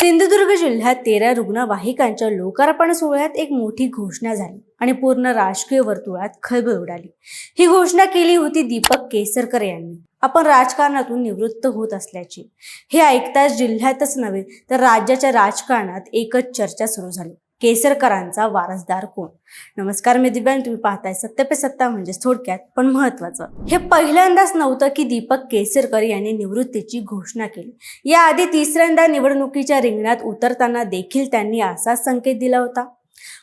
सिंधुदुर्ग जिल्ह्यात तेरा रुग्णवाहिकांच्या लोकार्पण सोहळ्यात एक मोठी घोषणा झाली आणि पूर्ण राजकीय वर्तुळात खळबळ उडाली. ही घोषणा केली होती दीपक केसरकर यांनी. आपण राजकारणातून निवृत्त होत असल्याची. हे ऐकताच जिल्ह्यातच नव्हे तर राज्याच्या राजकारणात एकच चर्चा सुरू झाली. केसरकरांचा वारसदार कोण? नमस्कार मी दिव्यांग तुम्ही पाहताय सत्य पे सत्ता म्हणजेच थोडक्यात पण महत्वाचं. हे पहिल्यांदाच नव्हतं की दीपक केसरकर यांनी निवृत्तीची घोषणा केली. याआधी तिसऱ्यांदा निवडणुकीच्या रिंगणात उतरताना देखील त्यांनी असाच संकेत दिला होता.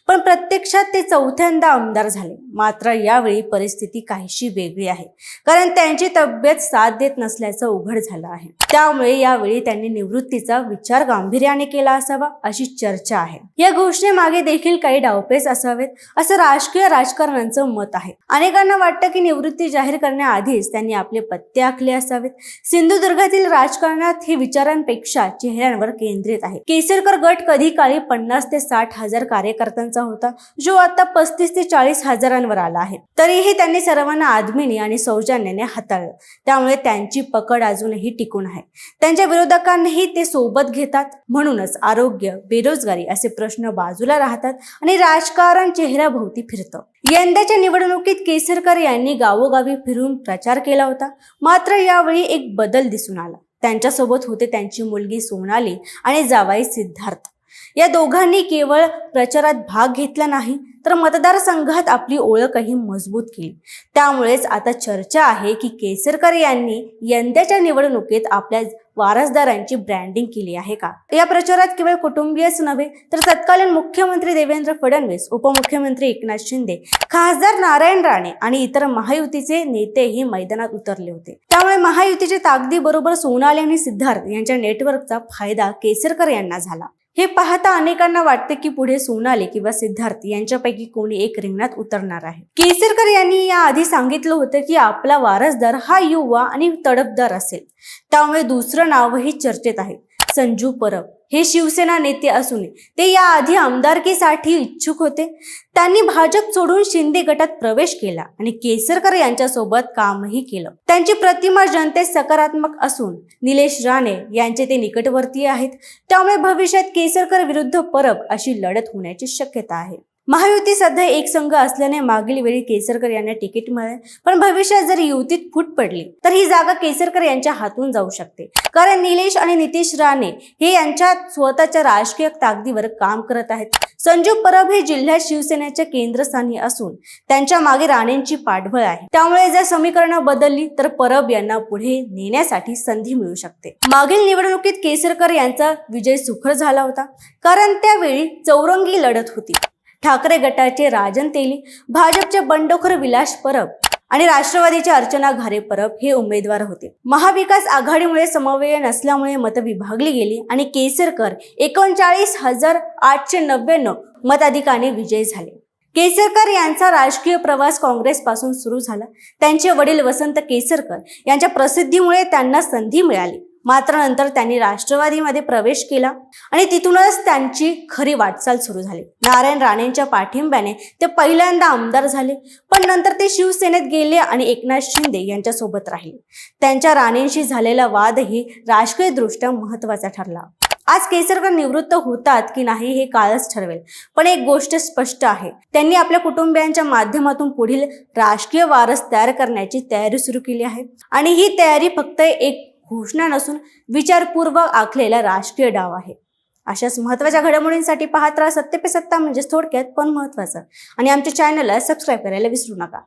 पण प्रत्यक्षात ते चौथ्यांदा आमदार झाले. मात्र यावेळी परिस्थिती काहीशी वेगळी आहे. कारण त्यांची तब्येत साथ देत नसल्याचं उघड झालं आहे. त्यामुळे यावेळी त्यांनी निवृत्तीचा विचार गांभीर्याने केला असावा अशी चर्चा आहे. या घोषणेमागे देखील काही डावपेच असावेत असं राजकीय राजकारणाचं मत आहे. अनेकांना वाटतं की निवृत्ती जाहीर करण्याआधीच त्यांनी आपले पत्ते आखले असावेत. सिंधुदुर्गातील राजकारणात हे विचारांपेक्षा चेहऱ्यांवर केंद्रित आहे. केसरकर गट कधी काळी पन्नास ते साठ हजार कार्यकर्त्यांचा होता जो आता पस्तीस ते चाळीस हजारांवर आला आहे. तरीही त्यांनी सर्वांना आदमीने आणि सौजन्याने हाताळलं. त्यामुळे त्यांची पकड अजूनही टिकून आहे. त्यांच्या विरोधकांनाही ते सोबत घेतात. म्हणूनच आरोग्य बेरोजगारी असे प्रश्न बाजूला राहतात आणि राजकारण चेहऱ्याभोवती फिरतं. यंदाच्या निवडणुकीत केसरकर यांनी गावोगावी फिरून प्रचार केला होता. मात्र यावेळी एक बदल दिसून आला. त्यांच्यासोबत होते त्यांची मुलगी सोनाली आणि जावाई सिद्धार्थ. या दोघांनी केवळ प्रचारात भाग घेतला नाही तर मतदारसंघात आपली ओळखही मजबूत केली. त्यामुळेच आता चर्चा आहे की केसरकर यांनी यंदाच्या निवडणुकीत आपल्या वारसदारांची ब्रँडिंग केली आहे का? या प्रचारात केवळ कुटुंबीयच नव्हे तर तत्कालीन मुख्यमंत्री देवेंद्र फडणवीस उपमुख्यमंत्री एकनाथ शिंदे खासदार नारायण राणे आणि इतर महायुतीचे नेतेही मैदानात उतरले होते. त्यामुळे महायुतीच्या ताकदीबरोबर सोनाली आणि सिद्धार्थ यांच्या नेटवर्कचा फायदा केसरकर यांना झाला. हे पाहता अनेकांना वाटते की पुढे सोनाली किंवा सिद्धार्थ यांच्यापैकी कोणी एक रिंगणात उतरणार आहे. केसरकर यांनी या आधी सांगितलं होतं की आपला वारसदार हा युवा आणि तडफदार असेल. त्यामुळे दुसरं नावही चर्चेत आहे. संजू परब. हे शिवसेना नेते असून ते याआधी आमदारकीसाठी इच्छुक होते. त्यांनी भाजप सोडून शिंदे गटात प्रवेश केला आणि केसरकर यांच्यासोबत कामही केलं. त्यांची प्रतिमा जनतेत सकारात्मक असून निलेश राणे यांचे ते निकटवर्तीय आहेत. त्यामुळे भविष्यात केसरकर विरुद्ध परब अशी लढत होण्याची शक्यता आहे. महायुती सध्या एक संघ असल्याने मागील वेळी केसरकर यांना तिकीट मिळाले. पण भविष्यात जर युतीत फूट पडली तर ही जागा केसरकर यांच्या हातून जाऊ शकते. कारण निलेश आणि नितीश राणे हे यांच्या स्वतःच्या राजकीय ताकदीवर काम करत आहेत. संजू परब हे जिल्ह्यात शिवसेनेच्या केंद्रस्थानी असून त्यांच्या मागे राणेंची पाठबळ आहे. त्यामुळे जर समीकरणं बदलली तर परब यांना पुढे नेण्यासाठी संधी मिळू शकते. मागील निवडणुकीत केसरकर यांचा विजय सुखर झाला होता. कारण त्यावेळी चौरंगी लढत होती. ठाकरे गटाचे राजन तेली भाजपचे बंडखोर विलास परब आणि राष्ट्रवादीचे अर्चना घारे परब हे उमेदवार होते. महाविकास आघाडीमुळे समवय नसल्यामुळे मतं विभागली गेली आणि केसरकर एकोणचाळीस हजार आठशे नव्याण्णव मताधिकाने विजयी झाले. केसरकर यांचा राजकीय प्रवास काँग्रेसपासून सुरू झाला. त्यांचे वडील वसंत केसरकर यांच्या प्रसिद्धीमुळे त्यांना संधी मिळाली. मात्र नंतर त्यांनी राष्ट्रवादीमध्ये प्रवेश केला आणि तिथूनच त्यांची खरी वाटचाल सुरू झाली. नारायण राणेंच्या पाठिंब्याने ते पहिल्यांदा आमदार झाले पण नंतर ते शिवसेनेत गेले आणि एकनाथ शिंदे यांच्यासोबत राहिले. त्यांच्या राणेंशी झालेला वादही राजकीयदृष्ट्या महत्त्वाचा ठरला. आज केसरकर निवृत्त होतात की नाही हे काळच ठरवेल पण एक गोष्ट स्पष्ट आहे. त्यांनी आपल्या कुटुंबियांच्या माध्यमातून पुढील राजकीय वारस तयार करण्याची तयारी सुरू केली आहे. आणि ही तयारी फक्त एक घोषणा नसून विचारपूर्वक आखलेला राजकीय डाव आहे. अशाच महत्त्वाच्या घडामोडींसाठी पाहत राहा सत्य पे सत्ता म्हणजेच थोडक्यात पण महत्त्वाचं. आणि आमच्या चॅनलला सबस्क्राईब करायला विसरू नका.